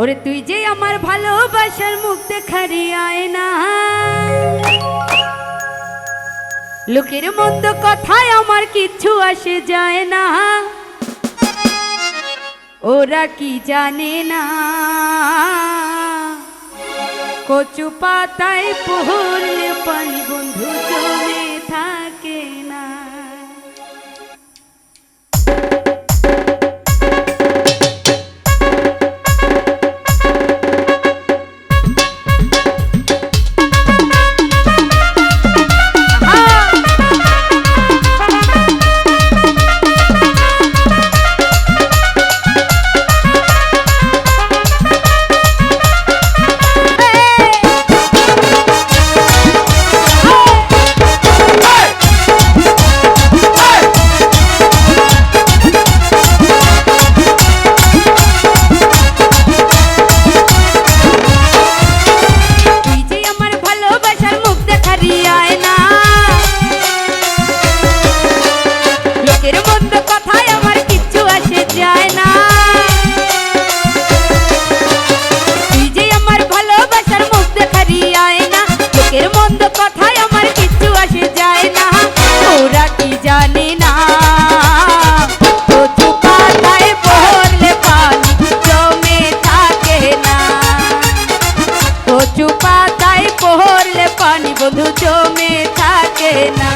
ওরে তুই যে আমার ভালোবাসার মুখ দেখারি আয় না লোকের মন্দ কথায় আমার কিচ্ছু আসে যায় না। ওরা কি জানে না? কচু পাতায় পড়লে পানি বন্ধু জমে থাকে। বধু জমে থাকে না।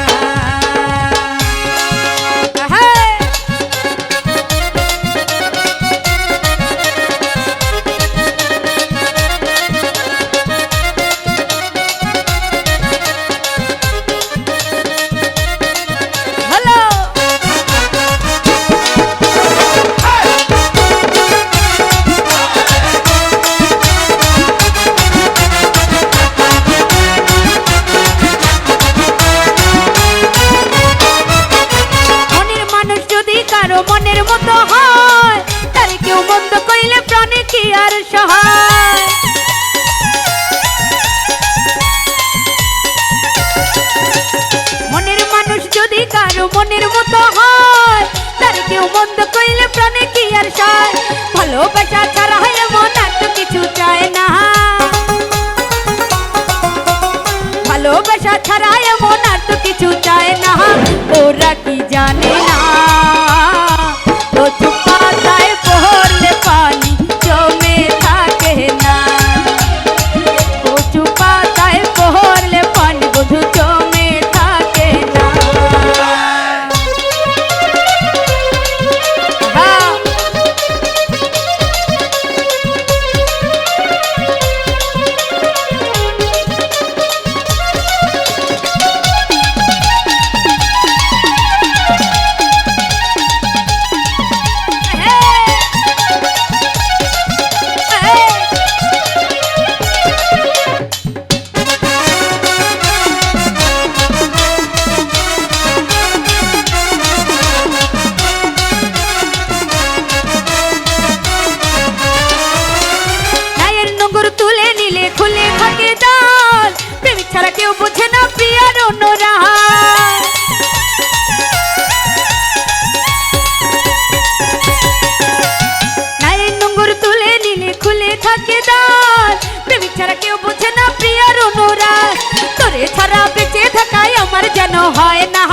থাকে দাল প্রেমিক ছাড়া কেউ বোঝে না প্রিয়ার অনুরাগ তোরে ছাড়া বেঁচে থাকায় আমার যেন হয় না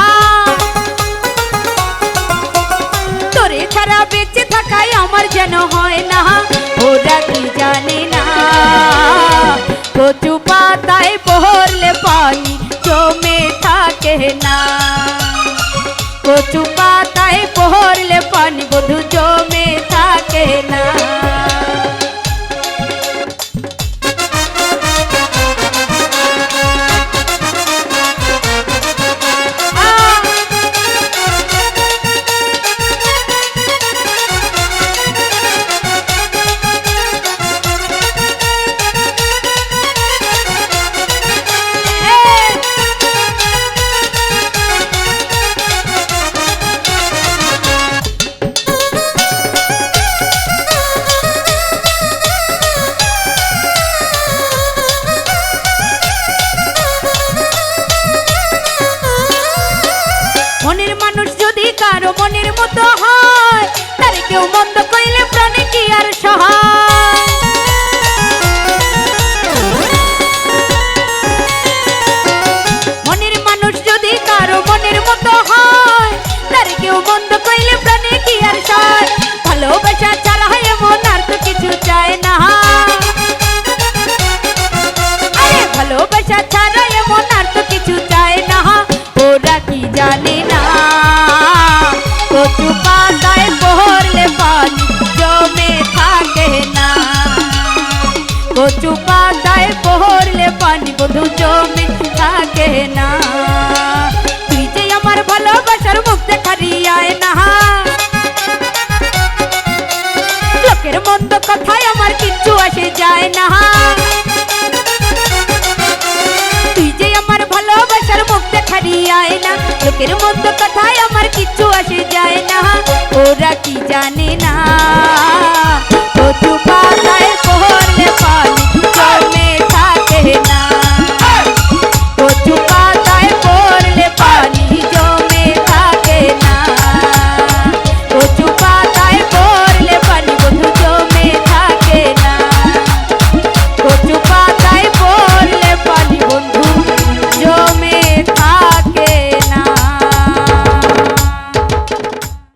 তোরে ছাড়া বেঁচে থাকায় আমার যেন হয় না ওরা কি জানে না কচু পাতায় পড়লে পানি জমে থাকে না কচু পাতায় পড়লে পানি বধু জমে থাকে না মনের মতো হয় তার কেউ মন্দ কচু পাতায় পড়লে পানি, জমে না। কচু পাতায় পড়লে পানি, বধু জমে থাকে না। তুই যে আমার ভালোবাসার মুখ দেখারিয়ায় না। লোকের মন্দ কথায় আমার কিচ্ছু আসে যায় না। লোকের মন্দ কথায় আমার কিচ্ছু আসে যায় না। ওরা কি জানে না?